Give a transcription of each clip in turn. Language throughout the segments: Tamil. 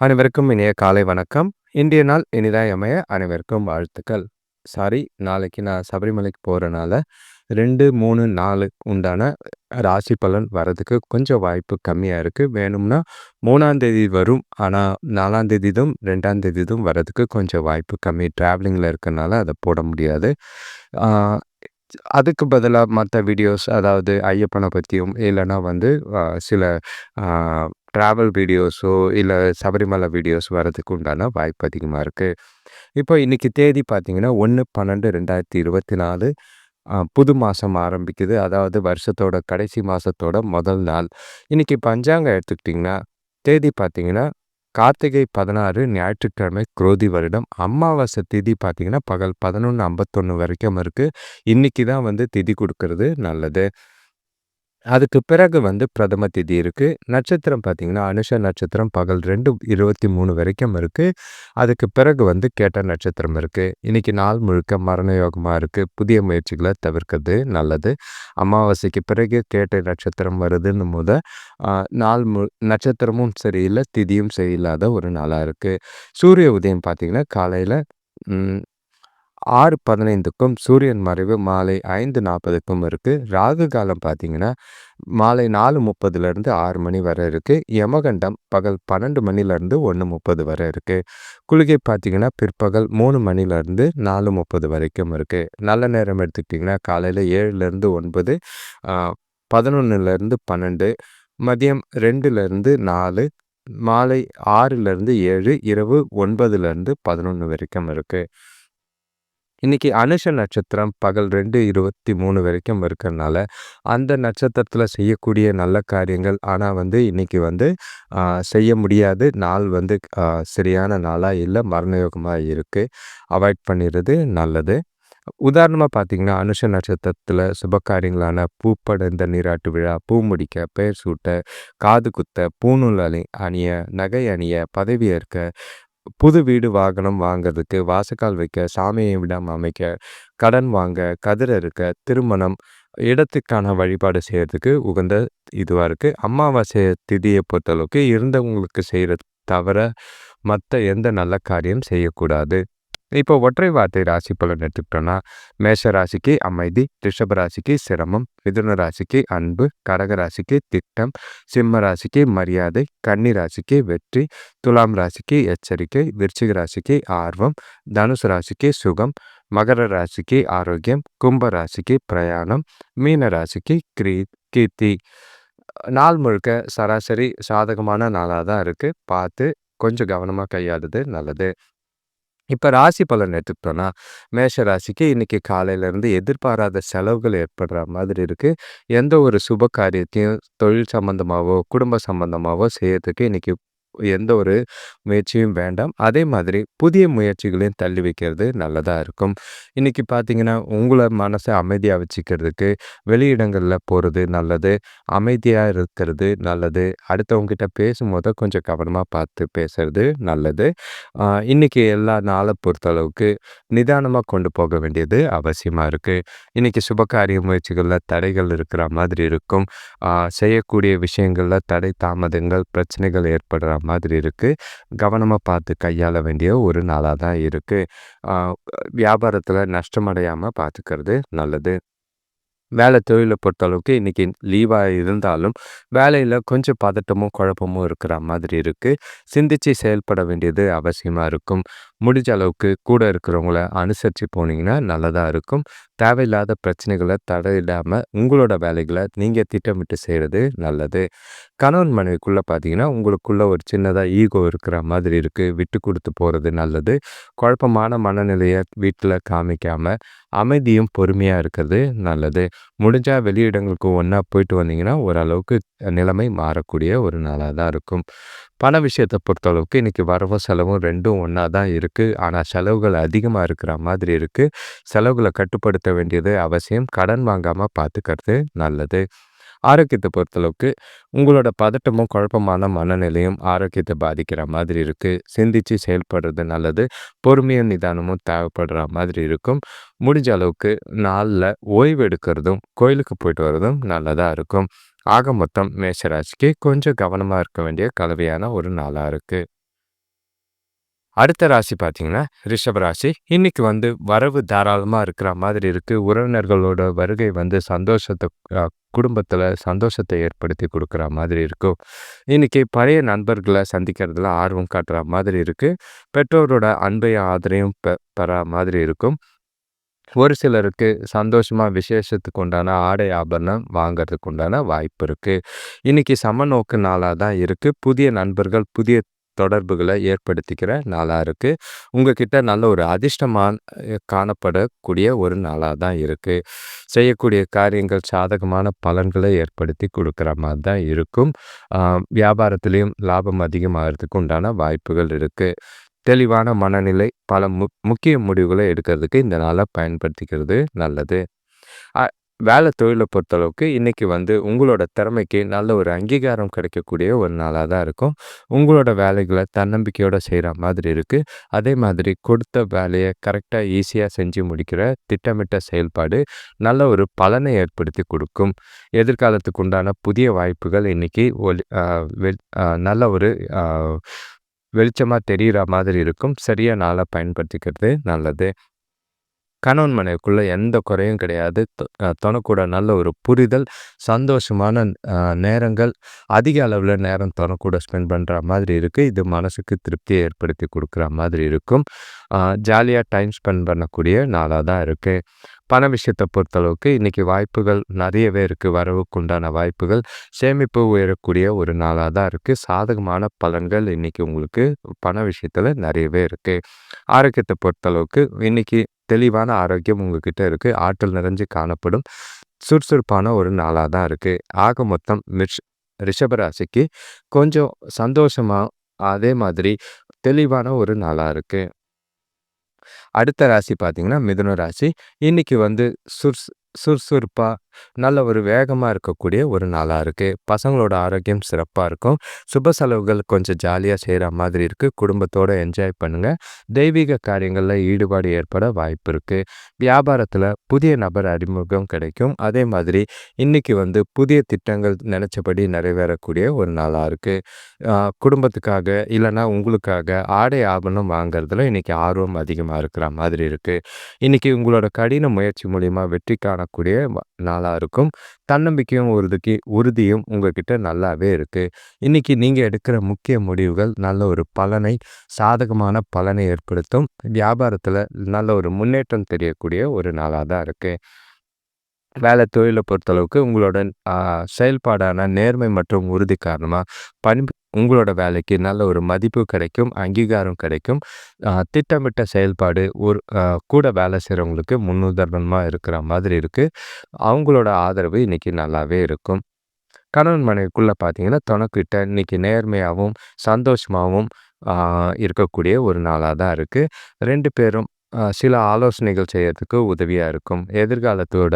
அனைவருக்கும் இனிய காலை வணக்கம். இன்றைய நாள் இனிதாய் அமைய அனைவருக்கும் வாழ்த்துக்கள். சாரி நாளைக்கு நான் சபரிமலைக்கு போகிறனால ரெண்டு மூணு நாலு உண்டான ராசி பலன் வரதுக்கு கொஞ்சம் வாய்ப்பு கம்மியாக இருக்குது வேணும்னா மூணாந்தேதி வரும். ஆனால் நாலாந்தேதி தான் ரெண்டாந்தேதி தான் வரதுக்கு கொஞ்சம் வாய்ப்பு கம்மி. ட்ராவலிங்கில் இருக்கனால அதை போட முடியாது. அதுக்கு பதிலாக மற்ற வீடியோஸ் அதாவது ஐயப்பனை பற்றியும் இல்லைன்னா வந்து சில ட்ராவல் வீடியோஸோ இல்லை சபரிமலை வீடியோஸ் வரதுக்கு உண்டான வாய்ப்பு அதிகமாக இருக்குது இப்போ இன்றைக்கி தேதி பார்த்திங்கன்னா ஒன்று பன்னெண்டு ரெண்டாயிரத்தி இருபத்தி நாலு புது மாதம் ஆரம்பிக்குது. அதாவது வருஷத்தோட கடைசி மாதத்தோட முதல் நாள். இன்றைக்கி பஞ்சாங்கம் எடுத்துக்கிட்டிங்கன்னா தேதி பார்த்திங்கன்னா கார்த்திகை பதினாறு ஞாயிற்றுக்கிழமை குரோதி வருடம் அமாவாசை திதி பார்த்திங்கன்னா பகல் பதினொன்று ஐம்பத்தொன்று வரைக்கும் இருக்குது இன்றைக்கி தான் வந்து திதி கொடுக்கறது நல்லது. அதுக்கு பிறகு வந்து பிரதம திதி இருக்குது நட்சத்திரம் பார்த்திங்கன்னா அனுஷ நட்சத்திரம் பகல் ரெண்டு இருபத்தி மூணு வரைக்கும் இருக்குது அதுக்கு பிறகு வந்து கேட்ட நட்சத்திரம் இருக்குது இன்றைக்கி நாள் முழுக்க மரண யோகமாக இருக்குது புதிய முயற்சிகளை தவிர்க்கிறது நல்லது. அமாவாசைக்கு பிறகு கேட்ட நட்சத்திரம் வருதுன்னு முத நாள் மு நட்சத்திரமும் சரியில்லை திதியும் சரியில்லாத ஒரு நாளாக இருக்குது சூரிய உதயம் பார்த்திங்கன்னா காலையில் ஆறு பதினைந்துக்கும் சூரியன் மறைவு மாலை ஐந்து நாற்பதுக்கும் இருக்குது ராகு காலம் பார்த்தீங்கன்னா மாலை நாலு முப்பதுலேருந்து ஆறு மணி வரை இருக்குது யமகண்டம் பகல் பன்னெண்டு மணிலேருந்து ஒன்று முப்பது வரை இருக்குது குளிகை பார்த்தீங்கன்னா பிற்பகல் மூணு மணிலேருந்து நாலு முப்பது வரைக்கும் இருக்குது நல்ல நேரம் எடுத்துக்கிட்டிங்கன்னா காலையில் ஏழுலேருந்து ஒன்பது பதினொன்றுலேருந்து பன்னெண்டு மதியம் ரெண்டுலேருந்து நாலு மாலை ஆறுலேருந்து ஏழு இரவு ஒன்பதுலேருந்து பதினொன்று வரைக்கும் இருக்குது இன்றைக்கி அனுஷ நட்சத்திரம் பகல் ரெண்டு இருபத்தி மூணு வரைக்கும் இருக்கிறனால அந்த நட்சத்திரத்தில் செய்யக்கூடிய நல்ல காரியங்கள் ஆனால் வந்து இன்றைக்கி வந்து செய்ய முடியாது. நாள் வந்து சரியான நாளாக இல்லை மரணயோகமாக இருக்குது அவாய்ட் பண்ணிடுறது நல்லது. உதாரணமாக பார்த்தீங்கன்னா அனுஷ நட்சத்திரத்தில் சுபகாரியங்களான பூப்படைந்த நீராட்டு விழா பூ முடிக்க பெயர் சூட்ட காது குத்த பூநூல் அணி அணிய நகை அணிய பதவி ஏற்க புது வீடு வாகனம் வாங்கிறதுக்கு வாசக்கால் வைக்க சாமியை விடாமல் அமைக்க கடன் வாங்க கதிர் இருக்க திருமணம் இடத்துக்கான வழிபாடு செய்கிறதுக்கு உகந்த இதுவாக இருக்குது அமாவாசை திதியை பொறுத்தளவுக்கு இருந்தவங்களுக்கு செய்கிற தவிர மற்ற எந்த நல்ல காரியம் செய்யக்கூடாது. இப்போ ஒற்றை வார்த்தை ராசி பலன் எடுத்துக்கிட்டோம்னா மேஷ ராசிக்கு அமைதி ரிஷப ராசிக்கு சிரமம் மிதுன ராசிக்கு அன்பு கடக ராசிக்கு திட்டம் சிம்ம ராசிக்கு மரியாதை கன்னி ராசிக்கு வெற்றி துலாம் ராசிக்கு எச்சரிக்கை விருச்சிக ராசிக்கு ஆர்வம் தனுசு ராசிக்கு சுகம் மகர ராசிக்கு ஆரோக்கியம் கும்ப ராசிக்கு பிரயாணம் மீன ராசிக்கு கிரீ கீர்த்தி. நாள் முழுக்க சராசரி சாதகமான நாளாக தான் இருக்குது பார்த்து கொஞ்சம் கவனமாக கையாளுது நல்லது. இப்போ ராசி பலன் எடுத்துக்கிட்டோன்னா மேஷ ராசிக்கு இன்றைக்கி காலையிலேருந்து எதிர்பாராத செலவுகள் ஏற்படுற மாதிரி இருக்குது எந்த ஒரு சுப காரியத்தையும் தொழில் சம்மந்தமாகவோ குடும்ப சம்மந்தமாகவோ செய்யறதுக்கு இன்றைக்கி எந்த ஒரு முயற்சியும் வேண்டாம். அதே மாதிரி புதிய முயற்சிகளையும் தள்ளி வைக்கிறது நல்லதாக இருக்கும். இன்றைக்கி பார்த்தீங்கன்னா உங்களை மனசை அமைதியாக வச்சுக்கிறதுக்கு வெளியிடங்களில் போகிறது நல்லது அமைதியாக இருக்கிறது நல்லது அடுத்தவங்ககிட்ட பேசும்போது கொஞ்சம் கவனமாக பார்த்து பேசுறது நல்லது. இன்றைக்கி எல்லா நாளை பொறுத்தளவுக்கு நிதானமாக கொண்டு போக வேண்டியது அவசியமாக இருக்குது இன்றைக்கி சுபகாரிய முயற்சிகளில் தடைகள் இருக்கிற மாதிரி இருக்கும். செய்யக்கூடிய விஷயங்களில் தடை தாமதங்கள் பிரச்சனைகள் ஏற்படுற மாதிரி இருக்குது கவனமாக பார்த்து கையாள வேண்டிய ஒரு நாளாக தான் இருக்குது வியாபாரத்தில் நஷ்டமடையாமல் பார்த்துக்கிறது நல்லது. வேலை தொழிலை பொறுத்தளவுக்கு இன்றைக்கி லீவாக இருந்தாலும் வேலையில் கொஞ்சம் பதட்டமும் குழப்பமும் இருக்கிற மாதிரி இருக்குது சிந்தித்து செயல்பட வேண்டியது அவசியமாக இருக்கும். முடிஞ்ச அளவுக்கு கூட இருக்கிறவங்கள அனுசரித்து போனீங்கன்னா நல்லதாக இருக்கும். தேவையில்லாத பிரச்சனைகளை தடையிடாமல் உங்களோட வேலைகளை நீங்கள் திட்டமிட்டு செய்கிறது நல்லது. கணவன் மனைவிக்குள்ளே பார்த்தீங்கன்னா உங்களுக்குள்ளே ஒரு சின்னதாக ஈகோ இருக்கிற மாதிரி இருக்குது விட்டு கொடுத்து போகிறது நல்லது. குழப்பமான மனநிலையை வீட்டில் காமிக்காமல் அமைதியும் பொறுமையாக இருக்கிறது நல்லது. முடிஞ்சால் வெளியிடங்களுக்கு ஒன்றா போயிட்டு வந்தீங்கன்னா ஓரளவுக்கு நிலைமை மாறக்கூடிய ஒரு நாளாக தான் இருக்கும். பண விஷயத்தை பொறுத்தளவுக்கு இன்றைக்கி வரவும் செலவும் ரெண்டும் ஒன்றா தான் இருக்குது ஆனால் செலவுகள் அதிகமாக இருக்கிற மாதிரி இருக்குது செலவுகளை கட்டுப்படுத்த வேண்டியது அவசியம். கடன் வாங்காமல் பார்த்துக்கிறது நல்லது. ஆரோக்கியத்தை பொறுத்தளவுக்கு உங்களோட பதட்டமும் குழப்பமான மனநிலையும் ஆரோக்கியத்தை பாதிக்கிற மாதிரி இருக்குது சிந்தித்து செயல்படுறது நல்லது. பொறுமையும் நிதானமும் தேவைப்படுற மாதிரி இருக்கும். முடிஞ்ச அளவுக்கு நாளில் ஓய்வு எடுக்கிறதும் கோயிலுக்கு போயிட்டு வர்றதும் நல்லதாக இருக்கும். ஆக மொத்தம் மேஷராசிக்கு கொஞ்சம் கவனமாக இருக்க வேண்டிய கலவையான ஒரு நாளாக இருக்குது அடுத்த ராசி பார்த்தீங்கன்னா ரிஷப ராசி. இன்னைக்கு வந்து வரவு தாராளமாக இருக்கிற மாதிரி இருக்குது உறவினர்களோட வருகை வந்து சந்தோஷத்தை குடும்பத்தில் சந்தோஷத்தை ஏற்படுத்தி கொடுக்குற மாதிரி இருக்கும் இன்னைக்கு பழைய நண்பர்களை சந்திக்கிறதுல ஆர்வம் காட்டுற மாதிரி இருக்குது பெற்றோரோட அன்பையும் ஆதரையும் பெ பெற மாதிரி இருக்கும். ஒரு சிலருக்கு சந்தோஷமாக விசேஷத்துக்கு உண்டான ஆடை ஆபரணம் வாங்கிறதுக்கு உண்டான வாய்ப்பு இருக்குது இன்றைக்கி சமநோக்கு நாளாக தான் இருக்குது புதிய நண்பர்கள் புதிய தொடர்புகளை ஏற்படுத்திக்கிற நாளாக இருக்குது உங்ககிட்ட நல்ல ஒரு அதிர்ஷ்டமான காணப்படக்கூடிய ஒரு நாளாக தான் இருக்குது செய்யக்கூடிய காரியங்கள் சாதகமான பலன்களை ஏற்படுத்தி கொடுக்குற மாதிரி தான் இருக்கும். வியாபாரத்துலேயும் லாபம் அதிகமாகிறதுக்கு உண்டான வாய்ப்புகள் இருக்குது தெளிவான மனநிலை பல மு முக்கிய முடிவுகளை எடுக்கிறதுக்கு இந்த நாளை பயன்படுத்திக்கிறது நல்லது. வேலை தொழிலை பொறுத்தளவுக்கு இன்றைக்கி வந்து உங்களோட திறமைக்கு நல்ல ஒரு அங்கீகாரம் கிடைக்கக்கூடிய ஒரு நாளாக தான் இருக்கும். உங்களோட வேலைகளை தன்னம்பிக்கையோடு செய்கிற மாதிரி இருக்குது அதே மாதிரி கொடுத்த வேலையை கரெக்டாக ஈஸியாக செஞ்சு முடிக்கிற திட்டமிட்ட செயல்பாடு நல்ல ஒரு பலனை ஏற்படுத்தி கொடுக்கும். எதிர்காலத்துக்கு உண்டான புதிய வாய்ப்புகள் இன்றைக்கி ஒலி நல்ல ஒரு வெளிச்சமாக தெரிகிற மாதிரி இருக்கும். சரியாக நாளாக பயன்படுத்திக்கிறது நல்லது. கணவன் மனைவிக்குள்ளே எந்த குறையும் கிடையாது. தொணக்கூட நல்ல ஒரு புரிதல் சந்தோஷமான நேரங்கள் அதிக அளவில் நேரம் தொணக்கூட ஸ்பெண்ட் பண்ணுற மாதிரி இருக்குது இது மனசுக்கு திருப்தியை ஏற்படுத்தி கொடுக்குற மாதிரி இருக்கும். ஜாலியாக டைம் ஸ்பெண்ட் பண்ணக்கூடிய நாளாக தான் இருக்குது பண விஷயத்தை பொறுத்தளவுக்கு இன்றைக்கி வாய்ப்புகள் நிறையவே இருக்குது வரவுக்கு உண்டான வாய்ப்புகள். சேமிப்பு உயரக்கூடிய ஒரு நாளாக தான் இருக்குது சாதகமான பலன்கள் இன்றைக்கி உங்களுக்கு பண விஷயத்தில் நிறையவே இருக்குது ஆரோக்கியத்தை பொறுத்தளவுக்கு இன்றைக்கி தெளிவான ஆரோக்கியம் உங்ககிட்ட இருக்குது ஆற்றல் நிறைஞ்சு காணப்படும். சுறுசுறுப்பான ஒரு நாளாக தான் இருக்குது ஆக மொத்தம் மிஷ் ரிஷபராசிக்கு கொஞ்சம் சந்தோஷமாக அதே மாதிரி தெளிவான ஒரு நாளாக இருக்குது அடுத்த ராசி பார்த்தீங்கன்னா மிதுன ராசி. இன்னைக்கு வந்து சுர்ஸ் சுறுசுறுப்பாக நல்ல ஒரு வேகமாக இருக்கக்கூடிய ஒரு நாளாக இருக்குது பசங்களோட ஆரோக்கியம் சிறப்பாக இருக்கும். சுப செலவுகள் கொஞ்சம் ஜாலியாக செய்கிற மாதிரி இருக்குது குடும்பத்தோடு என்ஜாய் பண்ணுங்கள் தெய்வீக காரியங்களில் ஈடுபாடு ஏற்பட வாய்ப்பு இருக்குது வியாபாரத்தில் புதிய நபர் அறிமுகம் கிடைக்கும். அதே மாதிரி இன்றைக்கி வந்து புதிய திட்டங்கள் நினச்சபடி நிறைவேறக்கூடிய ஒரு நாளாக இருக்குது குடும்பத்துக்காக இல்லைனா உங்களுக்காக ஆடை ஆபரணம் வாங்குறதுல இன்றைக்கி ஆர்வம் அதிகமாக இருக்கிற மாதிரி இருக்குது இன்றைக்கி உங்களோட கடின முயற்சி மூலிமா வெற்றி காணக்கூடிய நாளாக நாளாக இருக்கும். தன்னம்பிக்கையும் உறுதிக்கு உறுதியும் உங்ககிட்ட நல்லாவே இருக்குது இன்றைக்கி நீங்கள் எடுக்கிற முக்கிய முடிவுகள் நல்ல ஒரு பலனை சாதகமான பலனை ஏற்படுத்தும். வியாபாரத்தில் நல்ல ஒரு முன்னேற்றம் தெரியக்கூடிய ஒரு நாளாக தான் இருக்குது வேலை தொழிலை பொறுத்தளவுக்கு உங்களோட செயல்பாடான நேர்மை மற்றும் உறுதி காரணமாக பணி உங்களோட வேலைக்கு நல்ல ஒரு மதிப்பு கிடைக்கும் அங்கீகாரம் கிடைக்கும். திட்டமிட்ட செயல்பாடு ஒரு கூட வேலை செய்கிறவங்களுக்கு முன்னுதாரணமாக இருக்கிற மாதிரி இருக்குது அவங்களோட ஆதரவு இன்றைக்கி நல்லாவே இருக்கும். கணவன் மனைவிக்குள்ளே பார்த்தீங்கன்னா தனக்கிட்ட இன்றைக்கி நேர்மையாகவும் சந்தோஷமாகவும் இருக்கக்கூடிய ஒரு நாளாக தான் இருக்குது ரெண்டு பேரும் சில ஆலோசனைகள் செய்யறதுக்கு உதவியாக இருக்கும். எதிர்காலத்தோட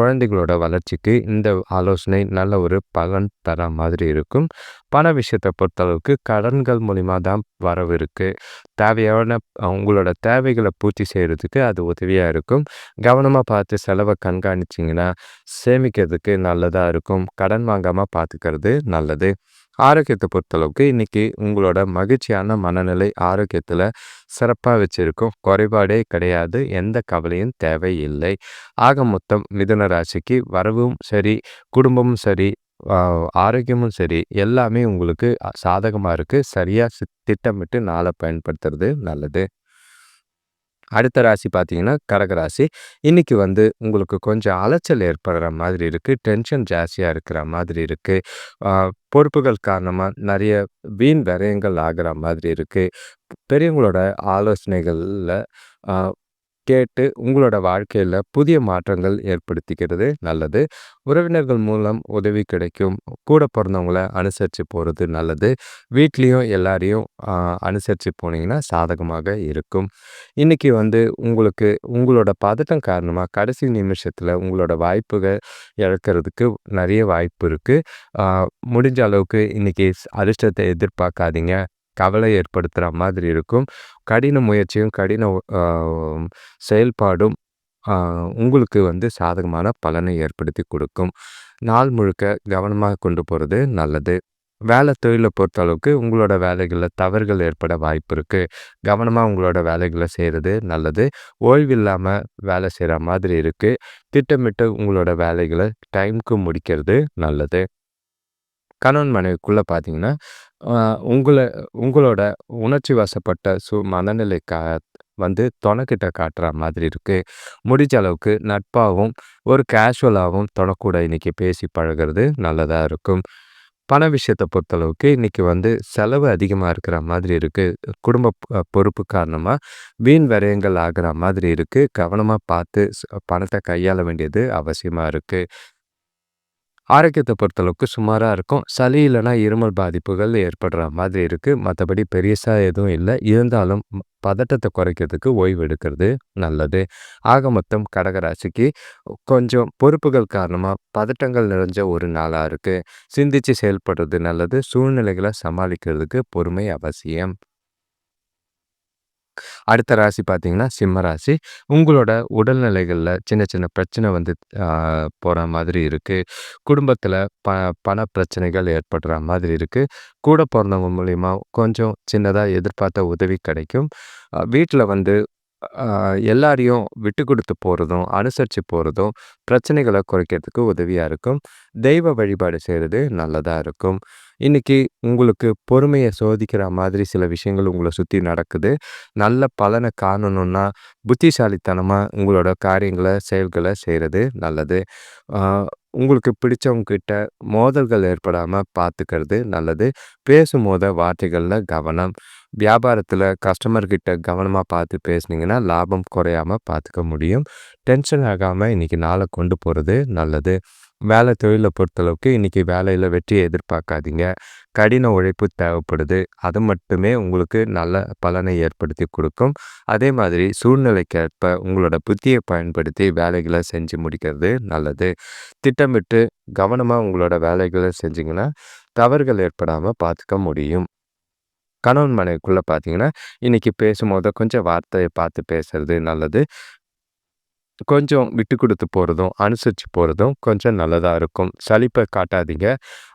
குழந்தைகளோட வளர்ச்சிக்கு இந்த ஆலோசனை நல்ல ஒரு பலன் தர மாதிரி இருக்கும். பண விஷயத்தை பொறுத்தளவுக்கு கடன்கள் மூலிமா தான் வரவு இருக்குது தேவையான உங்களோட தேவைகளை பூர்த்தி செய்கிறதுக்கு அது உதவியாக இருக்கும். கவனமாக பார்த்து செலவை கண்காணிச்சிங்கன்னா சேமிக்கிறதுக்கு நல்லதாக இருக்கும். கடன் வாங்காமல் பார்த்துக்கிறது நல்லது. ஆரோக்கியத்தை பொறுத்தளவுக்கு இன்றைக்கி உங்களோட மகிழ்ச்சியான மனநிலை ஆரோக்கியத்தில் சிறப்பாக வச்சுருக்கும். குறைபாடே கிடையாது. எந்த கவலையும் தேவையில்லை. ஆக மொத்தம் மிதுன ராசிக்கு வரவும் சரி குடும்பமும் சரி ஆரோக்கியமும் சரி எல்லாமே உங்களுக்கு சாதகமாக இருக்குது சரியாக திட்டமிட்டு நாளை பயன்படுத்துறது நல்லது. அடுத்த ராசி பார்த்தீங்கன்னா கடகராசி இன்றைக்கி வந்து உங்களுக்கு கொஞ்சம் அலைச்சல் ஏற்படுற மாதிரி இருக்குது டென்ஷன் ஜாஸ்தியாக இருக்கிற மாதிரி இருக்குது பொறுப்புகள் காரணமாக நிறைய வீண் விரயங்கள் ஆகிற மாதிரி இருக்குது பெரியவங்களோட ஆலோசனைகளில் கேட்டு உங்களோட வாழ்க்கையில் புதிய மாற்றங்கள் ஏற்படுத்திக்கிறது நல்லது. உறவினர்கள் மூலம் உதவி கிடைக்கும். கூட பிறந்தவங்கள அனுசரித்து போகிறது நல்லது. வீட்லேயும் எல்லாரையும் அனுசரித்து போனீங்கன்னா சாதகமாக இருக்கும். இன்றைக்கி வந்து உங்களுக்கு உங்களோட பதட்டம் காரணமாக கடைசி நிமிஷத்தில் உங்களோட வாய்ப்புகள் இழக்கிறதுக்கு நிறைய வாய்ப்பு இருக்குது முடிஞ்ச அளவுக்கு இன்றைக்கி அதிர்ஷ்டத்தை எதிர்பார்க்காதீங்க. கவலை ஏற்படுத்துகிற மாதிரி இருக்கும். கடின முயற்சியும் கடின செயல்பாடும் உங்களுக்கு வந்து சாதகமான பலனை ஏற்படுத்தி கொடுக்கும். நாள் முழுக்க கவனமாக கொண்டு போகிறது நல்லது. வேலை தொழிலை பொறுத்தளவுக்கு உங்களோட வேலைகளில் தவறுகள் ஏற்பட வாய்ப்பு இருக்குது கவனமாக உங்களோட வேலைகளை செய்கிறது நல்லது. ஓய்வு இல்லாமல் வேலை செய்கிற மாதிரி இருக்குது திட்டமிட்டு உங்களோட வேலைகளை டைமுக்கு முடிக்கிறது நல்லது. கணவன் மனைவிக்குள்ளே பார்த்தீங்கன்னா உங்களை உங்களோட உணர்ச்சி வசப்பட்ட சு மனநிலை கா வந்து தொணக்கிட்ட காட்டுற மாதிரி இருக்குது முடிஞ்ச அளவுக்கு நட்பாகவும் ஒரு கேஷுவலாகவும் தொணக்கூட இன்றைக்கி பேசி பழகிறது நல்லதாக இருக்கும். பண விஷயத்தை பொறுத்தளவுக்கு இன்றைக்கி வந்து செலவு அதிகமாக இருக்கிற மாதிரி இருக்குது குடும்ப பொறுப்பு காரணமாக வீண் விரயங்கள் ஆகிற மாதிரி இருக்குது கவனமாக பார்த்து பணத்தை கையாள வேண்டியது அவசியமாக இருக்குது ஆரோக்கியத்தை பொறுத்தளவுக்கு சுமாராக இருக்கும். சளி இல்லைனா இருமல் பாதிப்புகள் ஏற்படுற மாதிரி இருக்குது மற்றபடி பெரியசாக எதுவும் இல்லை. இருந்தாலும் பதட்டத்தை குறைக்கிறதுக்கு ஓய்வு எடுக்கிறது நல்லது. ஆக மொத்தம் கடகராசிக்கு கொஞ்சம் பொறுப்புகள் காரணமாக பதட்டங்கள் நிறைஞ்ச ஒரு நாளாக இருக்குது சிந்தித்து செயல்படுறது நல்லது. சூழ்நிலைகளை சமாளிக்கிறதுக்கு பொறுமை அவசியம். அடுத்த ராசி பார்த்தீங்கன்னா சிம்ம ராசி. உங்களோட உடல்நிலைகளில் சின்ன சின்ன பிரச்சனை வந்து போகிற மாதிரி இருக்குது குடும்பத்தில் ப பண பிரச்சனைகள் ஏற்படுற மாதிரி இருக்குது கூட பிறந்தவங்க மூலிமா கொஞ்சம் சின்னதாக எதிர்பார்த்த உதவி கிடைக்கும். வீட்டில் வந்து எல்லாரையும் விட்டு கொடுத்து போகிறதும் அனுசரித்து போகிறதும் பிரச்சனைகளை குறைக்கிறதுக்கு உதவியாக இருக்கும். தெய்வ வழிபாடு செய்கிறது நல்லதாக இருக்கும். இன்றைக்கி உங்களுக்கு பொறுமையை சோதிக்கிற மாதிரி சில விஷயங்கள் உங்களை சுற்றி நடக்குது. நல்ல பலனை காணணுன்னா புத்திசாலித்தனமாக உங்களோட காரியங்களை செயல்களை செய்கிறது நல்லது. உங்களுக்கு பிடிச்சவங்கக்கிட்ட மோதல்கள் ஏற்படாமல் பார்த்துக்கிறது நல்லது. பேசும்போத வார்த்தைகளில் கவனம். வியாபாரத்தில் கஸ்டமர்கிட்ட கவனமாக பார்த்து பேசுனீங்கன்னா லாபம் குறையாமல் பார்த்துக்க முடியும். டென்ஷன் ஆகாமல் இன்றைக்கி நாளை கொண்டு போகிறது நல்லது. வேலை தொழிலை பொறுத்தளவுக்கு இன்றைக்கி வேலையில் வெற்றியை எதிர்பார்க்காதீங்க. கடின உழைப்பு தேவைப்படுது. அது மட்டுமே உங்களுக்கு நல்ல பலனை ஏற்படுத்தி கொடுக்கும். அதே மாதிரி சூழ்நிலைக்கேற்ப உங்களோட புத்தியை பயன்படுத்தி வேலைகளை செஞ்சு முடிக்கிறது நல்லது. திட்டமிட்டு கவனமாக உங்களோட வேலைகளை செஞ்சிங்கன்னா தவறுகள் ஏற்படாமல் பார்த்துக்க முடியும். கணவன் மனைவிக்குள்ளே பார்த்தீங்கன்னா இன்றைக்கி பேசும்போது கொஞ்சம் வார்த்தையை பார்த்து பேசுறது நல்லது. கொஞ்சம் விட்டு கொடுத்து போகிறதும் அனுசரித்து போகிறதும் கொஞ்சம் நல்லதாக இருக்கும். சலிப்பை காட்டாதீங்க.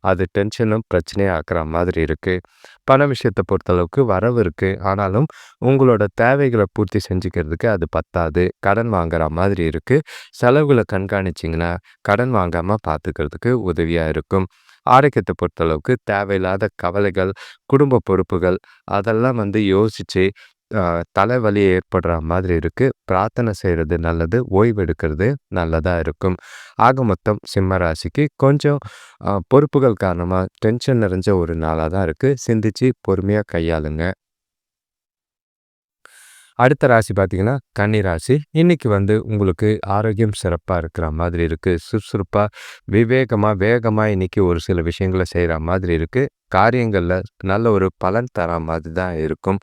அது டென்ஷனும் பிரச்சனையாக ஆக்குற மாதிரி இருக்குது பண விஷயத்தை பொறுத்தளவுக்கு வரவு இருக்குது ஆனாலும் உங்களோட தேவைகளை பூர்த்தி செஞ்சுக்கிறதுக்கு அது பத்தாது. கடன் வாங்குற மாதிரி இருக்குது செலவுகளை கண்காணிச்சிங்கன்னா கடன் வாங்காமல் பார்த்துக்கிறதுக்கு உதவியாக இருக்கும். ஆரோக்கியத்தை பொறுத்தளவுக்கு தேவையில்லாத கவலைகள் குடும்ப பொறுப்புகள் அதெல்லாம் வந்து யோசித்து தலைவலி ஏற்படுற மாதிரி இருக்குது பிரார்த்தனை செய்கிறது நல்லது ஓய்வெடுக்கிறது நல்லதாக இருக்கும். ஆக மொத்தம் சிம்ம ராசிக்கு கொஞ்சம் பொறுப்புகள் காரணமாக டென்ஷன் நிறைஞ்ச ஒரு நாளாக தான் இருக்குது சிந்திச்சு பொறுமையாக கையாளுங்க. அடுத்த ராசி பார்த்தீங்கன்னா கன்னி ராசி. இன்னைக்கு வந்து உங்களுக்கு ஆரோக்கியம் சிறப்பாக இருக்கிற மாதிரி இருக்குது சுறுசுறுப்பாக விவேகமாக வேகமாக இன்னைக்கு ஒரு சில விஷயங்களை செய்கிற மாதிரி இருக்குது காரியங்களில் நல்ல ஒரு பலன் தர மாதிரி தான் இருக்கும்.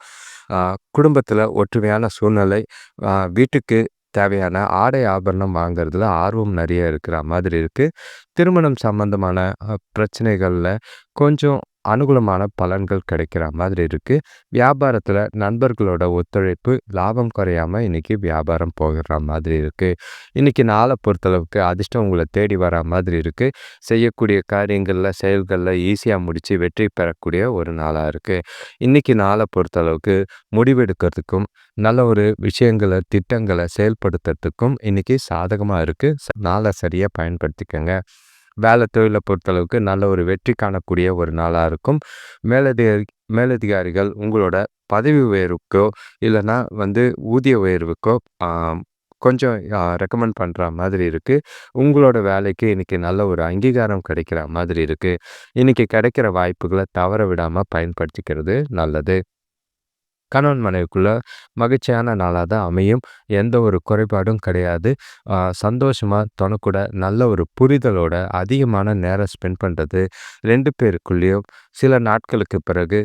குடும்பத்தில் ஒற்றுமையான சூழ்நிலை வீட்டுக்கு தேவையான ஆடை ஆபரணம் வாங்கிறதுல ஆர்வம் நிறைய இருக்கிற மாதிரி இருக்குது திருமணம் சம்மந்தமான பிரச்சனைகளில் கொஞ்சம் அனுகூலமான பலன்கள் கிடைக்கிற மாதிரி இருக்குது வியாபாரத்தில் நண்பர்களோட ஒத்துழைப்பு லாபம் குறையாமல் இன்றைக்கி வியாபாரம் போகிற மாதிரி இருக்குது இன்றைக்கி நாளை பொறுத்தளவுக்கு அதிர்ஷ்டம் உங்களை தேடி வர மாதிரி இருக்குது செய்யக்கூடிய காரியங்களில் செயல்களில் ஈஸியாக முடித்து வெற்றி பெறக்கூடிய ஒரு நாளாக இருக்குது இன்றைக்கி நாளை பொறுத்தளவுக்கு முடிவெடுக்கிறதுக்கும் நல்ல ஒரு விஷயங்களை திட்டங்களை செயல்படுத்துறதுக்கும் இன்றைக்கி சாதகமாக இருக்குது நாளை சரியாக பயன்படுத்திக்கங்க. வேலை தொழிலை பொறுத்தளவுக்கு நல்ல ஒரு வெற்றி காணக்கூடிய ஒரு நாளாக இருக்கும். மேலதிகாரி மேலதிகாரிகள் உங்களோட பதவி உயர்வுக்கோ இல்லைன்னா வந்து ஊதிய உயர்வுக்கோ கொஞ்சம் ரெக்கமெண்ட் பண்ணுற மாதிரி இருக்குது உங்களோட வேலைக்கு இன்றைக்கி நல்ல ஒரு அங்கீகாரம் கிடைக்கிற மாதிரி இருக்குது இன்றைக்கி கிடைக்கிற வாய்ப்புகளை தவற விடாமல் பயன்படுத்திக்கிறது நல்லது. கணவன் மனைவிக்குள்ள மகிழ்ச்சியான நாளாக தான் அமையும். எந்த ஒரு குறைபாடும் கிடையாது. சந்தோஷமாக தொணக்கூட நல்ல ஒரு புரிதலோட அதிகமான நேரம் ஸ்பெண்ட் பண்ணுறது ரெண்டு பேருக்குள்ளேயும் சில நாட்களுக்கு பிறகு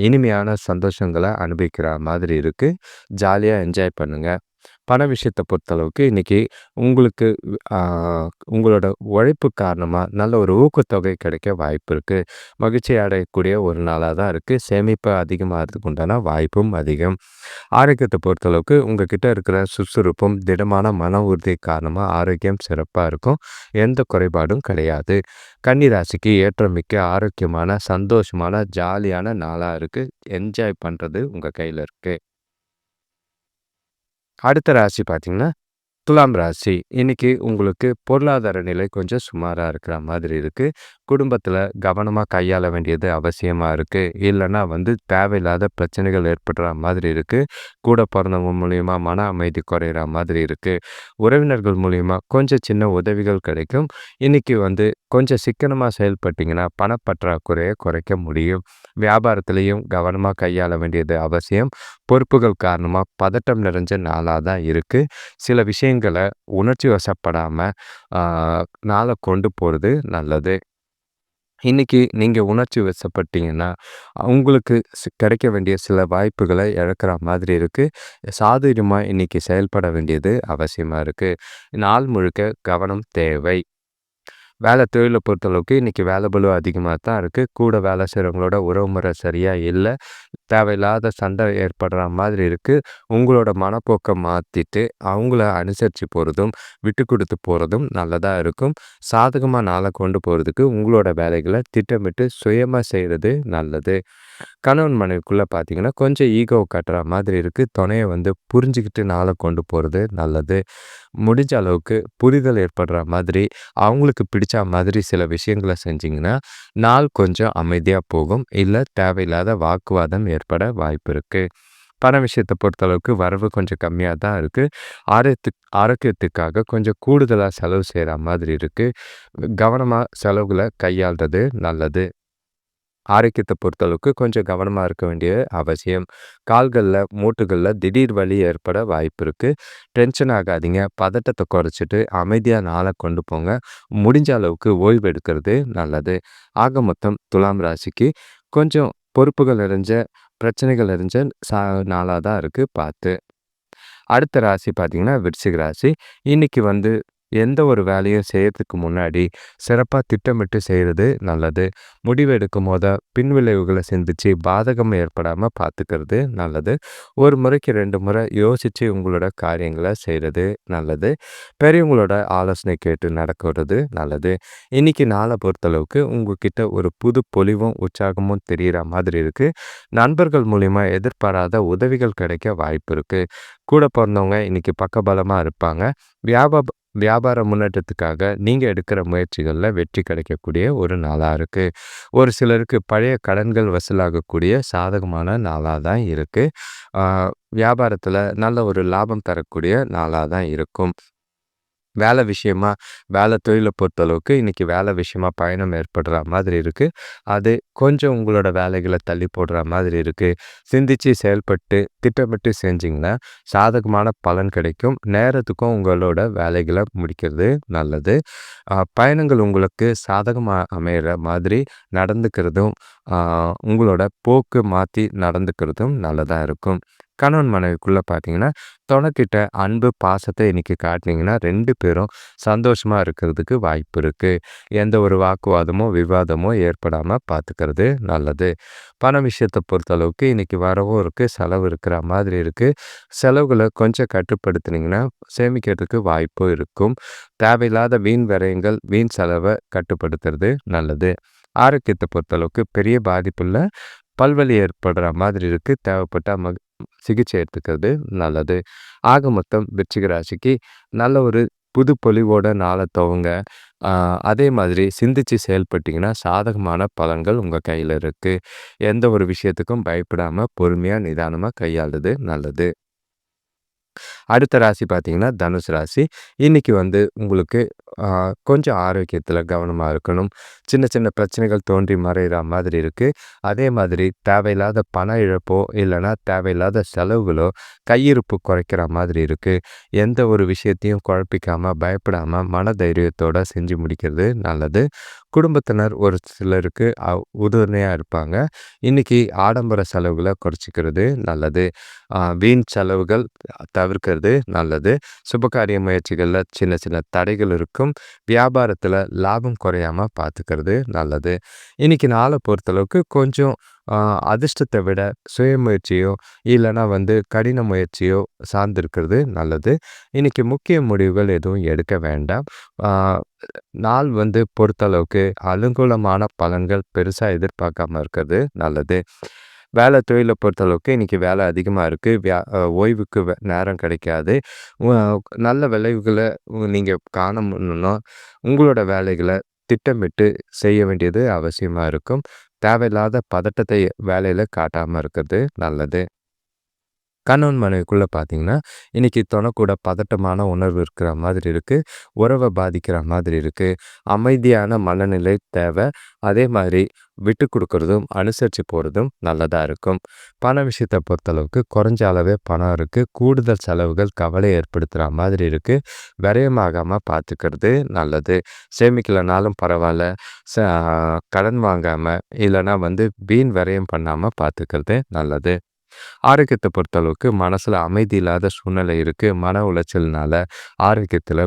இனிமையான சந்தோஷங்களை அனுபவிக்கிற மாதிரி இருக்குது ஜாலியாக என்ஜாய் பண்ணுங்கள் பண விஷயத்த பொறுத்தளவுக்கு இன்றைக்கி உங்களுக்கு உங்களோட உழைப்பு காரணமாக நல்ல ஒரு ஊக்கத்தொகை கிடைக்க வாய்ப்பு இருக்குது மகிழ்ச்சி அடையக்கூடிய ஒரு நாளாக தான் இருக்குது சேமிப்பு அதிகமாகிறதுக்கு உண்டான வாய்ப்பும் அதிகம். ஆரோக்கியத்தை பொறுத்தளவுக்கு உங்ககிட்ட இருக்கிற சுறுசுறுப்பும், திடமான மன உறுதி காரணமாக ஆரோக்கியம் சிறப்பாக இருக்கும். எந்த குறைபாடும் கிடையாது. கன்னி ராசிக்கு ஏற்றமிக்க ஆரோக்கியமான, சந்தோஷமான, ஜாலியான நாளாக இருக்குது என்ஜாய் பண்ணுறது உங்கள் கையில் இருக்குது அடுத்த ராசி பார்த்தீங்கன்னா, துலாம் ராசி. இன்னைக்கு உங்களுக்கு பொருளாதார நிலை கொஞ்சம் சுமாராக இருக்கிற மாதிரி இருக்குது குடும்பத்தில் கவனமாக கையாள வேண்டியது அவசியமாக இருக்குது இல்லைன்னா வந்து தேவையில்லாத பிரச்சனைகள் ஏற்படுற மாதிரி இருக்குது கூட பிறந்தவங்க மூலயமா மன அமைதி குறையிற மாதிரி இருக்குது உறவினர்கள் மூலியமா கொஞ்சம் சின்ன உதவிகள் கிடைக்கும். இன்னைக்கு வந்து கொஞ்சம் சிக்கனமாக செயல்பட்டீங்கன்னா, பணப்பற்றாக்குறையை குறைக்க முடியும். வியாபாரத்திலயும் கவனமாக கையாள வேண்டியது அவசியம். பொறுப்புகள் காரணமாக பதட்டம் நிறைஞ்ச நாளாக தான் இருக்குது சில விஷயங்கள உணர்ச்சி வசப்படாமல் நாளை கொண்டு போகிறது நல்லது. இன்றைக்கி நீங்கள் உணர்ச்சி வசப்பட்டீங்கன்னா, உங்களுக்கு கிடைக்க வேண்டிய சில வாய்ப்புகளை இழக்கிற மாதிரி இருக்குது சாதுரியமாக இன்றைக்கி செயல்பட வேண்டியது அவசியமாக இருக்குது நாள் முழுக்க கவனம் தேவை. வேலை தொழிலை பொறுத்தளவுக்கு இன்றைக்கி வேலை பளு அதிகமாக தான் இருக்குது கூட வேலை செய்றவங்களோட உறவுமுறை சரியாக இல்லை. தேவையில்லாத சண்டை ஏற்படுற மாதிரி இருக்குது உங்களோட மனப்போக்கை மாற்றிட்டு அவங்கள அனுசரித்து போகிறதும் விட்டு கொடுத்து போகிறதும் நல்லதாக இருக்கும். சாதகமாக நாளை கொண்டு போகிறதுக்கு உங்களோட வேலைகளை திட்டமிட்டு சுயமாக செய்கிறது நல்லது. கணவன் மனைவிக்குள்ளே பார்த்தீங்கன்னா, கொஞ்சம் ஈகோ கட்டுற மாதிரி இருக்குது துணையை வந்து புரிஞ்சுக்கிட்டு நாளை கொண்டு போகிறது நல்லது. முடிஞ்ச அளவுக்கு புரிதல் ஏற்படுற மாதிரி, அவங்களுக்கு பிடிச்ச மாதிரி சில விஷயங்கள செஞ்சிங்கன்னா நாள் கொஞ்சம் அமைதியாக போகும். இல்லை தேவையில்லாத வாக்குவாதம் ஏற்பட வாய்ப்பு இருக்குது பண விஷயத்தை பொறுத்தளவுக்கு வரவு கொஞ்சம் கம்மியாக தான் இருக்குது ஆரோயத்துக் ஆரோக்கியத்துக்காக கொஞ்சம் கூடுதலாக செலவு செய்கிற மாதிரி இருக்குது கவனமாக செலவுகளை கையாள்றது நல்லது. ஆரோக்கியத்தை பொறுத்தளவுக்கு கொஞ்சம் கவனமாக இருக்க வேண்டிய அவசியம். கால்களில் மூட்டுகளில் திடீர் வலி ஏற்பட வாய்ப்பு இருக்குது டென்ஷன் ஆகாதீங்க. பதட்டத்தை குறைச்சிட்டு அமைதியாக நாளை கொண்டு போங்க. முடிஞ்ச அளவுக்கு ஓய்வு எடுக்கிறது நல்லது. ஆக மொத்தம் துலாம் ராசிக்கு கொஞ்சம் பொறுப்புகள் நிறைஞ்ச, பிரச்சனைகள் நிறைஞ்ச சா நாளாக தான் இருக்குது பார்த்து. அடுத்த ராசி பார்த்தீங்கன்னா, விருச்சிக ராசி. இன்றைக்கி வந்து எந்த ஒரு வேலையும் செய்யறதுக்கு முன்னாடி சிறப்பாக திட்டமிட்டு செய்கிறது நல்லது. முடிவு எடுக்கும்போது பின்விளைவுகளை சிந்திச்சு பாதகம் ஏற்படாமல் பார்த்துக்கிறது நல்லது. ஒரு முறைக்கு ரெண்டு முறை யோசித்து உங்களோட காரியங்களை செய்கிறது நல்லது. பெரியவங்களோட ஆலோசனை கேட்டு நடக்கிறது நல்லது. இன்னைக்கு நாளை பொறுத்தளவுக்கு உங்ககிட்ட ஒரு புது பொலிவும், உற்சாகமும் தெரியிற மாதிரி இருக்குது நண்பர்கள் மூலிமா எதிர்பாராத உதவிகள் கிடைக்க வாய்ப்பு இருக்குது கூட பிறந்தவங்க இன்னைக்கு பக்கபலமாக இருப்பாங்க. வியாபார வியாபார முன்னேற்றத்துக்காக நீங்கள் எடுக்கிற முயற்சிகளில் வெற்றி கிடைக்கக்கூடிய ஒரு நாளாக இருக்குது ஒரு சிலருக்கு பழைய கடன்கள் வசூலாகக்கூடிய சாதகமான நாளாக தான் இருக்குது வியாபாரத்தில் நல்ல ஒரு லாபம் தரக்கூடிய நாளாக தான் இருக்கும். வேலை விஷயமா, வேலை தொழிலை பொறுத்தளவுக்கு இன்னைக்கு வேலை விஷயமா பயணம் ஏற்படுற மாதிரி இருக்குது அது கொஞ்சம் உங்களோட வேலைகளை தள்ளி போடுற மாதிரி இருக்குது சிந்திச்சு செயல்பட்டு, திட்டமிட்டு செஞ்சீங்கன்னா, சாதகமான பலன் கிடைக்கும். நேரத்துக்கும் உங்களோட வேலைகளை முடிக்கிறது நல்லது. பயணங்கள் உங்களுக்கு சாதகமாக அமையிற மாதிரி நடந்துக்கிறதும், உங்களோட போக்கு மாற்றி நடந்துக்கிறதும் நல்லதாக இருக்கும். கணவன் மனைவிக்குள்ளே பார்த்தீங்கன்னா, தொடக்கிட்ட அன்பு, பாசத்தை இன்றைக்கி காட்டினீங்கன்னா ரெண்டு பேரும் சந்தோஷமாக இருக்கிறதுக்கு வாய்ப்பு இருக்குது எந்த ஒரு வாக்குவாதமோ, விவாதமோ ஏற்படாமல் பார்த்துக்கிறது நல்லது. பண விஷயத்தை பொறுத்தளவுக்கு இன்றைக்கி வரவும் இருக்குது செலவு இருக்கிற மாதிரி இருக்குது செலவுகளை கொஞ்சம் கட்டுப்படுத்துனீங்கன்னா, சேமிக்கிறதுக்கு வாய்ப்பு இருக்கும். தேவையில்லாத வீண் விரயங்கள், வீண் செலவை கட்டுப்படுத்துறது நல்லது. ஆரோக்கியத்தை பொறுத்தளவுக்கு பெரிய பாதிப்புள்ள பல்வலி ஏற்படுற மாதிரி இருக்குது தேவைப்பட்டா மக சிகிச்சை எடுத்துக்கிறது நல்லது. ஆக மொத்தம் விருச்சிக ராசிக்கு நல்ல ஒரு புது பொலிவோட நாளை துவங்க. அதே மாதிரி சிந்திச்சு செயல்பட்டீங்கன்னா, சாதகமான பலன்கள் உங்கள் கையில் இருக்குது எந்த ஒரு விஷயத்துக்கும் பயப்படாமல் பொறுமையாக நிதானமாக கையாள்றது நல்லது. அடுத்த ராசி பார்த்தீங்கன்னா, தனுசு ராசி. இன்னைக்கு வந்து உங்களுக்கு கொஞ்சம் ஆரோக்கியத்தில் கவனமாக இருக்கணும். சின்ன சின்ன பிரச்சனைகள் தோன்றி மறைகிற மாதிரி இருக்குது அதே மாதிரி தேவையில்லாத பண இழப்போ இல்லைன்னா தேவையில்லாத செலவுகளோ கையிருப்பு குறைக்கிற மாதிரி இருக்குது எந்த ஒரு விஷயத்தையும் குழப்பிக்காமல் பயப்படாமல் மன தைரியத்தோடு செஞ்சு முடிக்கிறது நல்லது. குடும்பத்தினர் ஒரு சிலருக்கு உறுதுணையாக இருப்பாங்க. இன்றைக்கி ஆடம்பர செலவுகளை குறைச்சிக்கிறது நல்லது. வீண் செலவுகள் தவிர்க்கிறது நல்லது. சுபகாரிய முயற்சிகளில் சின்ன சின்ன தடைகள் இருக்கும். வியாபாரத்தில் லாபம் குறையாமல் பார்த்துக்கிறது நல்லது. இன்றைக்கி நாளை பொறுத்தளவுக்கு கொஞ்சம் அதிர்ஷ்டத்தை விட சுய முயற்சியோ இல்லைன்னா வந்து கடின முயற்சியோ சார்ந்திருக்கிறது நல்லது. இன்றைக்கி முக்கிய முடிவுகள் எதுவும் எடுக்க வேண்டாம். நாள் வந்து பொறுத்தளவுக்கு அனுகூலமான பலன்கள் பெருசாக எதிர்பார்க்காம இருக்கிறது நல்லது. வேலை தொழிலை பொறுத்தளவுக்கு இன்றைக்கி வேலை அதிகமாக இருக்குது வியா ஓய்வுக்கு நேரம் கிடைக்காது. நல்ல விளைவுகளை நீங்கள் காணணும்னா உங்களோட வேலைகளை திட்டமிட்டு செய்ய வேண்டியது அவசியமாக இருக்கும். தேவையில்லாத பதட்டத்தை வேலையில் காட்டாமல் இருக்கிறது நல்லது. கணவன் மனைவிக்குள்ளே பார்த்தீங்கன்னா இன்றைக்கி தொணக்கூட பதட்டமான உணர்வு இருக்கிற மாதிரி இருக்குது உறவை பாதிக்கிற மாதிரி இருக்குது அமைதியான மனநிலை தேவை. அதே மாதிரி விட்டு கொடுக்குறதும் அனுசரித்து போகிறதும் நல்லதாக இருக்கும். பண விஷயத்தை பொறுத்தளவுக்கு குறைஞ்ச அளவே பணம் இருக்குது கூடுதல் செலவுகள் கவலை ஏற்படுத்துகிற மாதிரி இருக்குது விரயமாகாமல் பார்த்துக்கிறது நல்லது. சேமிக்கலைனாலும் பரவாயில்ல ச கடன் வாங்காமல் இல்லைனா வந்து வீண் விரயம் பண்ணாமல் பார்த்துக்கிறது நல்லது. ஆரோக்கியத்தை பொறுத்தளவுக்கு மனசில் அமைதி இல்லாத சூழ்நிலை இருக்குது மன உளைச்சல்னால ஆரோக்கியத்தில்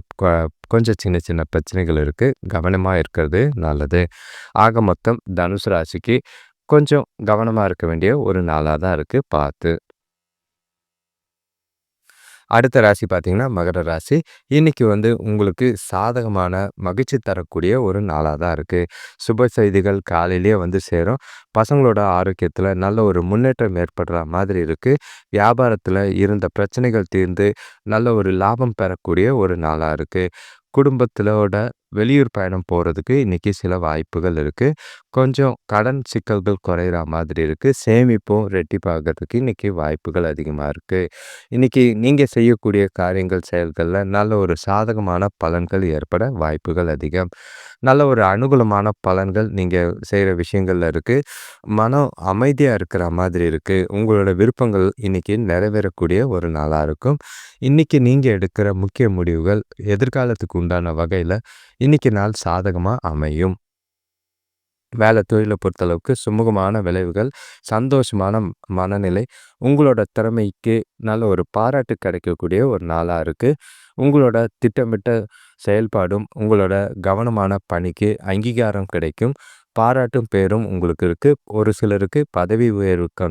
கொஞ்சம் சின்ன சின்ன பிரச்சனைகள் இருக்குது கவனமாக இருக்கிறது நல்லது. ஆக மொத்தம் தனுசு ராசிக்கு கொஞ்சம் கவனமாக இருக்க வேண்டிய ஒரு நாளாக தான் இருக்குது பார்த்து அடுத்த ராசி பார்த்தீங்கன்னா மகர ராசி. இன்னைக்கு வந்து உங்களுக்கு சாதகமான மகிழ்ச்சி தரக்கூடிய ஒரு நாளாக தான் இருக்குது சுப செய்திகள் காலையிலேயே வந்து சேரும். பசங்களோட ஆரோக்கியத்தில் நல்ல ஒரு முன்னேற்றம் ஏற்படுற மாதிரி இருக்குது வியாபாரத்தில் இருந்த பிரச்சனைகள் தீர்ந்து நல்ல ஒரு லாபம் பெறக்கூடிய ஒரு நாளாக இருக்குது குடும்பத்திலோட வெளியூர் பயணம் போகிறதுக்கு இன்றைக்கி சில வாய்ப்புகள் இருக்குது கொஞ்சம் கடன் சிக்கல்கள் குறையிற மாதிரி இருக்குது சேமிப்பும் ரெட்டிப்பாகிறதுக்கு இன்றைக்கி வாய்ப்புகள் அதிகமாக இருக்குது இன்றைக்கி நீங்கள் செய்யக்கூடிய காரியங்கள் செயல்களில் நல்ல ஒரு சாதகமான பலன்கள் ஏற்பட வாய்ப்புகள் அதிகம். நல்ல ஒரு அனுகூலமான பலன்கள் நீங்கள் செய்கிற விஷயங்களில் இருக்குது மனம் அமைதியாக இருக்கிற மாதிரி இருக்குது உங்களோட விருப்பங்கள் இன்றைக்கி நிறைவேறக்கூடிய ஒரு நாளாக இருக்கும். இன்றைக்கி நீங்கள் எடுக்கிற முக்கிய முடிவுகள் எதிர்காலத்துக்கு உண்டான வகையில் இன்றைக்கி நாள் சாதகமாக அமையும். வேலை தொழிலை பொறுத்தளவுக்கு சுமூகமான விளைவுகள் சந்தோஷமான மனநிலை உங்களோட திறமைக்கு நல்ல ஒரு பாராட்டு கிடைக்கக்கூடிய ஒரு நாளாக இருக்குது உங்களோட திட்டமிட்ட செயல்பாடும் உங்களோட கவனமான பணிக்கு அங்கீகாரம் கிடைக்கும். பாராட்டும் பேரும் உங்களுக்கு இருக்குது ஒரு சிலருக்கு பதவி உயர்வுக்கு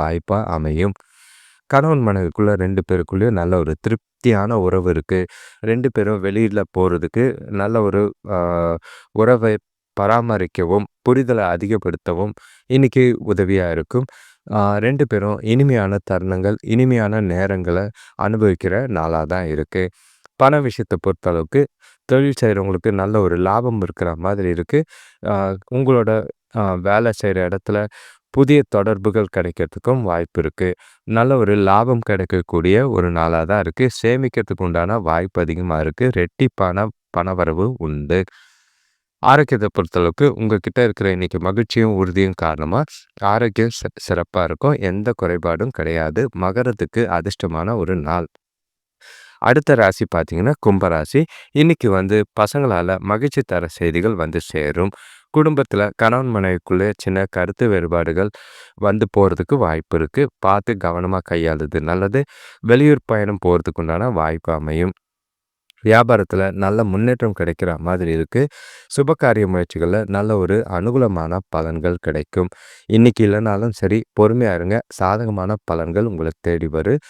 வாய்ப்பாக அமையும். கணவன் மனைவிக்குள்ளே ரெண்டு பேருக்குள்ளேயும் நல்ல ஒரு திருப்தியான உறவு இருக்குது ரெண்டு பேரும் வெளியில் போகிறதுக்கு நல்ல ஒரு உறவை பராமரிக்கவும் புரிதலை அதிகப்படுத்தவும் இன்றைக்கி உதவியாக இருக்கும். ரெண்டு பேரும் இனிமையான தருணங்கள் இனிமையான நேரங்களை அனுபவிக்கிற நாளாக தான் இருக்குது பண விஷயத்தை பொறுத்தளவுக்கு தொழில் செய்கிறவங்களுக்கு நல்ல ஒரு லாபம் இருக்கிற மாதிரி இருக்குது உங்களோட வேலை செய்கிற இடத்துல புதிய தொடர்புகள் கிடைக்கிறதுக்கும் வாய்ப்பு இருக்குது நல்ல ஒரு லாபம் கிடைக்கக்கூடிய ஒரு நாளாக தான் இருக்குது சேமிக்கிறதுக்கு உண்டான வாய்ப்பு அதிகமாக இருக்குது ரெட்டிப்பான பணவரவு உண்டு. ஆரோக்கியத்தை பொறுத்தளவுக்கு உங்ககிட்ட இருக்கிற இன்னைக்கு மகிழ்ச்சியும் உறுதியும் காரணமாக ஆரோக்கியம் சிறப்பாக இருக்கும். எந்த குறைபாடும் கிடையாது. மகரத்துக்கு அதிர்ஷ்டமான ஒரு நாள். அடுத்த ராசி பார்த்தீங்கன்னா கும்பராசி. இன்னைக்கு வந்து பசங்களால் மகிழ்ச்சி தர செய்திகள் வந்து சேரும். குடும்பத்தில் கணவன் மனைவிக்குள்ளே சின்ன கருத்து வேறுபாடுகள் வந்து போகிறதுக்கு வாய்ப்பு இருக்குது பார்த்து கவனமாக கையாளுது நல்லது. வெளியூர் பயணம் போகிறதுக்கு உண்டான வாய்ப்பு அமையும். வியாபாரத்தில் நல்ல முன்னேற்றம் கிடைக்கிற மாதிரி இருக்குது சுபகாரிய முயற்சிகளில் நல்ல ஒரு அனுகூலமான பலன்கள் கிடைக்கும். இன்றைக்கி இல்லைனாலும் சரி பொறுமையாக இருங்க. சாதகமான பலன்கள் உங்களுக்கு தேடி வரும்.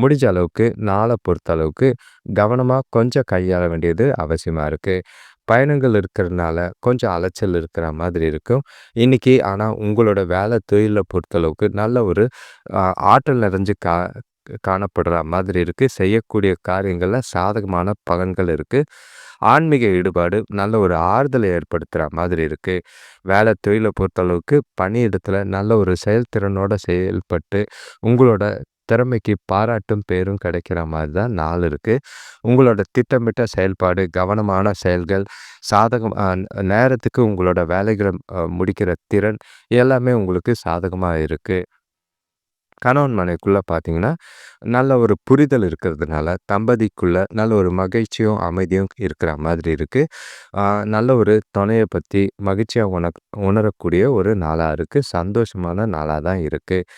முடிஞ்ச அளவுக்கு நாளை பொறுத்த அளவுக்கு கவனமாக கொஞ்சம் கையாள வேண்டியது அவசியமாக இருக்குது பயணங்கள் இருக்கிறதுனால கொஞ்சம் அலைச்சல் இருக்கிற மாதிரி இருக்கும். இன்றைக்கி ஆனால் உங்களோட வேலை தொழிலை பொறுத்தளவுக்கு நல்ல ஒரு ஆற்றல் நிறைஞ்சு கா காணப்படுற மாதிரி இருக்குது செய்யக்கூடிய காரியங்களில் சாதகமான பலன்கள் இருக்குது ஆன்மீக ஈடுபாடு நல்ல ஒரு ஆறுதலை ஏற்படுத்துகிற மாதிரி இருக்குது வேலை தொழிலை பொறுத்தளவுக்கு பணியிடத்தில் நல்ல ஒரு செயல்திறனோடு செயல்பட்டு உங்களோட திறமைக்கு பாராட்டும் பேரும் கிடைக்கிற மாதிரி தான் நாள் இருக்குது உங்களோட திட்டமிட்ட செயல்பாடு கவனமான செயல்கள் சாதகம் நேரத்துக்கு உங்களோட வேலைகளை முடிக்கிற திறன் எல்லாமே உங்களுக்கு சாதகமாக இருக்குது கணவன் மனைக்குள்ளே பார்த்தீங்கன்னா நல்ல ஒரு புரிதல் இருக்கிறதுனால தம்பதிக்குள்ளே நல்ல ஒரு மகிழ்ச்சியும் அமைதியும் இருக்கிற மாதிரி இருக்குது நல்ல ஒரு துணையை பற்றி மகிழ்ச்சியாக உண உணரக்கூடிய ஒரு நாளாக இருக்குது சந்தோஷமான நாளாக தான் இருக்குது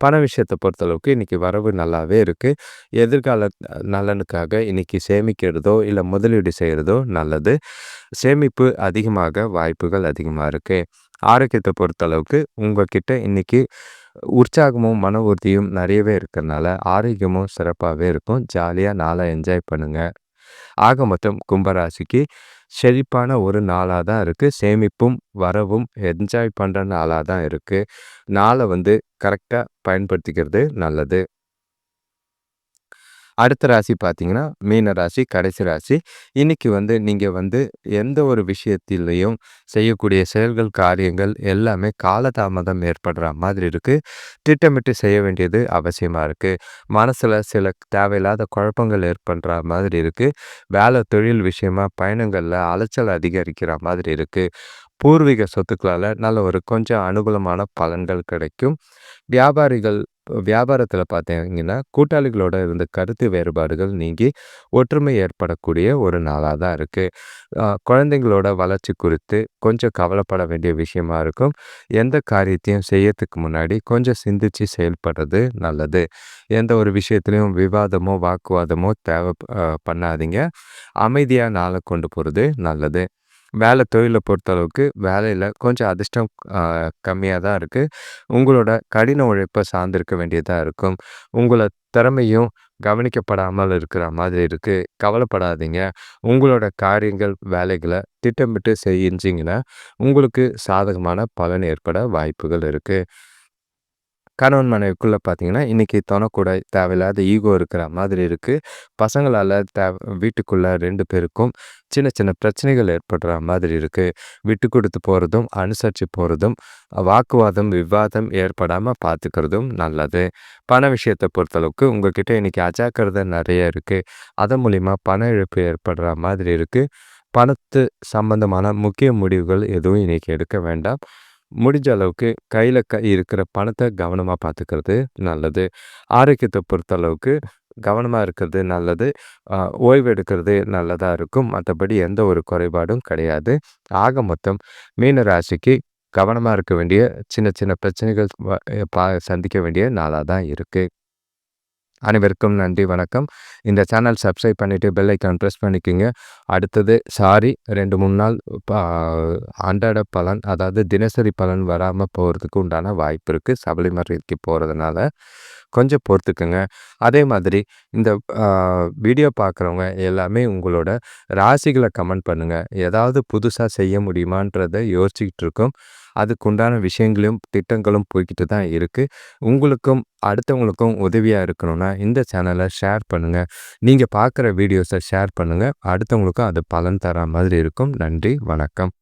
பண விஷயத்தை பொறுத்தளவுக்கு இன்றைக்கி வரவு நல்லாவே இருக்குது எதிர்கால நலனுக்காக இன்றைக்கி சேமிக்கிறதோ இல்லை முதலீடு செய்கிறதோ நல்லது. சேமிப்பு அதிகமாக வாய்ப்புகள் அதிகமாக இருக்குது ஆரோக்கியத்தை பொறுத்தளவுக்கு உங்ககிட்ட இன்றைக்கி உற்சாகமும் மன உறுதியும் நிறையவே இருக்கிறதுனால ஆரோக்கியமும் சிறப்பாகவே இருக்கும். ஜாலியாக நாளை என்ஜாய் பண்ணுங்கள் ஆக மொத்தம் கும்பராசிக்கு செழிப்பான ஒரு நாளாக தான் இருக்குது சேமிப்பும் வரவும் என்ஜாய் பண்ணுற நாளாக தான் இருக்குது நாளை வந்து கரெக்டாக பயன்படுத்திக்கிறது நல்லது. அடுத்த ராசி பார்த்தீங்கன்னா மீன ராசி கடைசி ராசி. இன்னைக்கு வந்து நீங்கள் வந்து எந்த ஒரு விஷயத்திலையும் செய்யக்கூடிய செயல்கள் காரியங்கள் எல்லாமே காலதாமதம் ஏற்படுற மாதிரி இருக்குது திட்டமிட்டு செய்ய வேண்டியது அவசியமாக இருக்குது மனசில் சில தேவையில்லாத குழப்பங்கள் ஏற்படுற மாதிரி இருக்குது வேலை தொழில் விஷயமா பயணங்களில் அலைச்சல் அதிகரிக்கிற மாதிரி இருக்குது பூர்வீக சொத்துக்களால் நல்ல ஒரு கொஞ்சம் அனுகூலமான பலன்கள் கிடைக்கும். வியாபாரிகள் வியாபாரத்தில் பார்த்தீங்கன்னா கூட்டாளிகளோட இருந்த கருத்து வேறுபாடுகள் நீங்கி ஒற்றுமை ஏற்படக்கூடிய ஒரு நாளாக தான் இருக்குது குழந்தைங்களோட வளர்ச்சி குறித்து கொஞ்சம் கவலைப்பட வேண்டிய விஷயமா இருக்கும். எந்த காரியத்தையும் செய்யறதுக்கு முன்னாடி கொஞ்சம் சிந்திச்சு செயல்படுறது நல்லது. எந்த ஒரு விஷயத்துலையும் விவாதமோ வாக்குவாதமோ தேவை பண்ணாதீங்க. அமைதியாக நாளை கொண்டு போகிறது நல்லது. வேலை தொழிலை பொறுத்தளவுக்கு வேலையில் கொஞ்சம் அதிர்ஷ்டம் கம்மியாக தான் இருக்குது உங்களோட கடின உழைப்பை சார்ந்திருக்க வேண்டியதாக இருக்கும். உங்களை திறமையும் கவனிக்கப்படாமல் இருக்கிற மாதிரி இருக்குது கவலைப்படாதீங்க. உங்களோட காரியங்கள் வேலைகளை திட்டமிட்டு செஞ்சிங்கன்னா உங்களுக்கு சாதகமான பலன் ஏற்பட வாய்ப்புகள் இருக்குது கணவன் மனைவிக்குள்ளே பார்த்தீங்கன்னா இன்றைக்கி தொணக்கூட தேவையில்லாத ஈகோ இருக்கிற மாதிரி இருக்குது பசங்களால் தே வீட்டுக்குள்ளே ரெண்டு பேருக்கும் சின்ன சின்ன பிரச்சனைகள் ஏற்படுற மாதிரி இருக்குது விட்டு கொடுத்து போகிறதும் அனுசரித்து போகிறதும் வாக்குவாதம் விவாதம் ஏற்படாமல் பார்த்துக்கிறதும் நல்லது. பண விஷயத்தை பொறுத்தளவுக்கு உங்ககிட்ட இன்றைக்கி அஜாக்கிரதை நிறைய இருக்குது அதன் மூலிமா பண இழப்பு ஏற்படுற மாதிரி இருக்குது பணத்து சம்பந்தமான முக்கிய முடிவுகள் எதுவும் இன்றைக்கி எடுக்க வேண்டாம். முடிஞ்ச அளவுக்கு கையில் க இருக்கிற பணத்தை கவனமாக பார்த்துக்கிறது நல்லது. ஆரோக்கியத்தை பொறுத்த அளவுக்கு கவனமாக இருக்கிறது நல்லது. ஓய்வு எடுக்கிறது நல்லதாக இருக்கும். மற்றபடி எந்த ஒரு குறைபாடும் கிடையாது. ஆக மொத்தம் மீன ராசிக்கு கவனமாக இருக்க வேண்டிய சின்ன சின்ன பிரச்சனைகள் பா சந்திக்க வேண்டிய நாளாக தான் இருக்குது அனைவருக்கும் நன்றி வணக்கம். இந்த சேனல் சப்ஸ்கிரைப் பண்ணிவிட்டு பெல் ஐக்கான் ப்ரெஸ் பண்ணிக்கோங்க. அடுத்தது சாரி ரெண்டு மூணு நாள் அன்றாட பலன் அதாவது தினசரி பலன் வராமல் போகிறதுக்கு உண்டான வாய்ப்பு இருக்குது சபரிமலைக்கு போகிறதுனால கொஞ்சம் பொறுத்துக்குங்க. அதே மாதிரி இந்த வீடியோ பார்க்குறவங்க எல்லாமே உங்களோட ராசிகளை கமெண்ட் பண்ணுங்கள் ஏதாவது புதுசாக செய்ய முடியுமான்றதை யோசிச்சுக்கிட்டு இருக்கோம். அதுக்குண்டான விஷயங்களையும் திட்டங்களும் போய்கிட்டு தான் இருக்குது உங்களுக்கும் அடுத்தவங்களுக்கும் உதவியாக இருக்கணும்னா இந்த சேனலை ஷேர் பண்ணுங்கள் நீங்கள் பார்க்குற வீடியோஸை ஷேர் பண்ணுங்கள் அடுத்தவங்களுக்கும் அது பலன் தர மாதிரி இருக்கும். நன்றி வணக்கம்.